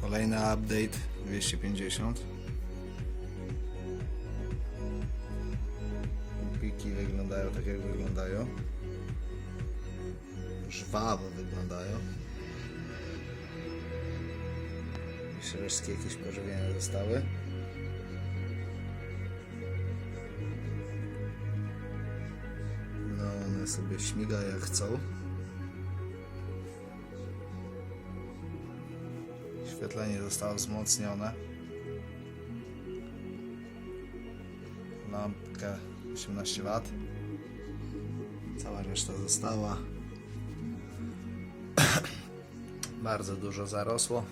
Kolejny update 250. Piki wyglądają tak jak wyglądają. Żwawo wyglądają. Jeszcze jakieś pożywienia zostały. No one sobie śmigają jak chcą. Świetlenie zostało wzmocnione. Lampka 18 W. Cała reszta została. Bardzo dużo zarosło.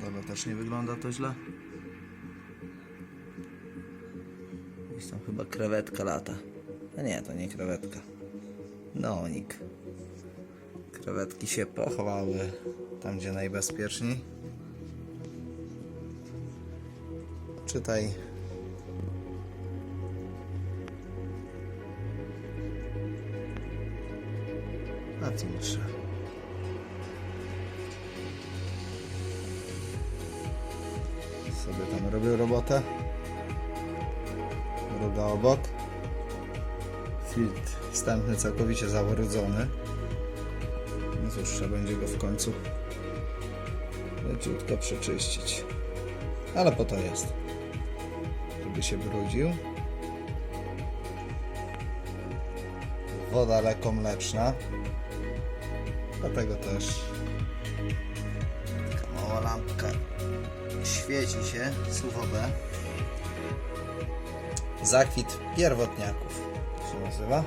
Dole też nie wygląda to źle. Gdzieś tam chyba krewetka lata. A nie, to nie krewetka. Nonik. Krewetki się pochowały tam, gdzie najbezpieczniej. Czytaj. A co jeszcze? Sobie tam robię robotę. Druga obok. Filtr wstępny całkowicie zawarudzony. Cóż, trzeba będzie go w końcu leciutko przeczyścić. Ale po to jest. Żeby się brudził. Woda lekko mleczna. Dlatego też taka mała lampka świeci się, sucho B. Zakwit pierwotniaków się nazywa.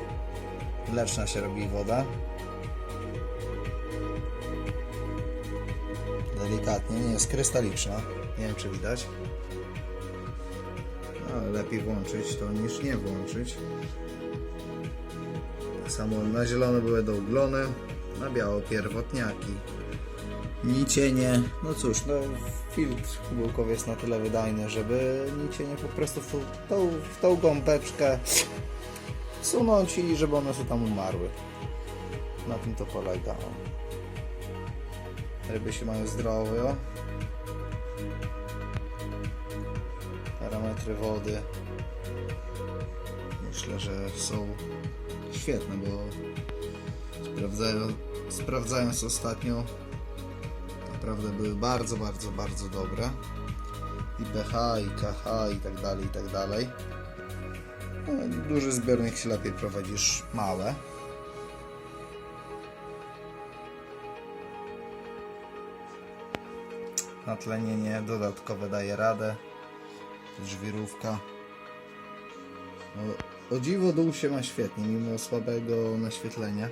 Mleczna się robi woda. Delikatnie, nie jest krystaliczna. Nie wiem czy widać. Ale lepiej włączyć to niż nie włączyć. Tak samo na zielono były douglone, na biało pierwotniaki. Nicienie, no cóż, no filtr kubełkowy jest na tyle wydajny, żeby nicienie po prostu w tą, w tą gąbeczkę sunąć i żeby one sobie tam umarły. Na tym to polega. Ryby się mają zdrowe. Parametry wody myślę, że są świetne, bo sprawdzają, sprawdzając ostatnio naprawdę były bardzo, bardzo, bardzo dobre. I pH, i KH, i tak dalej, i tak dalej. No, duży zbiornik się lepiej prowadzi niż małe. Natlenienie dodatkowe daje radę. Żwirówka. No, o dziwo dół się ma świetnie, mimo słabego naświetlenia.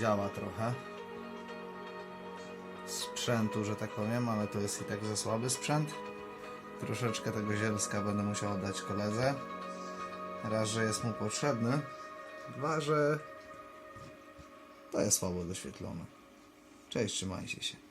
Działa trochę. Sprzętu, że tak powiem, ale to jest i tak za słaby sprzęt. Troszeczkę tego zielska będę musiał oddać koledze. Raz, że jest mu potrzebny. Dwa, że to jest słabo doświetlone. Cześć, trzymajcie się.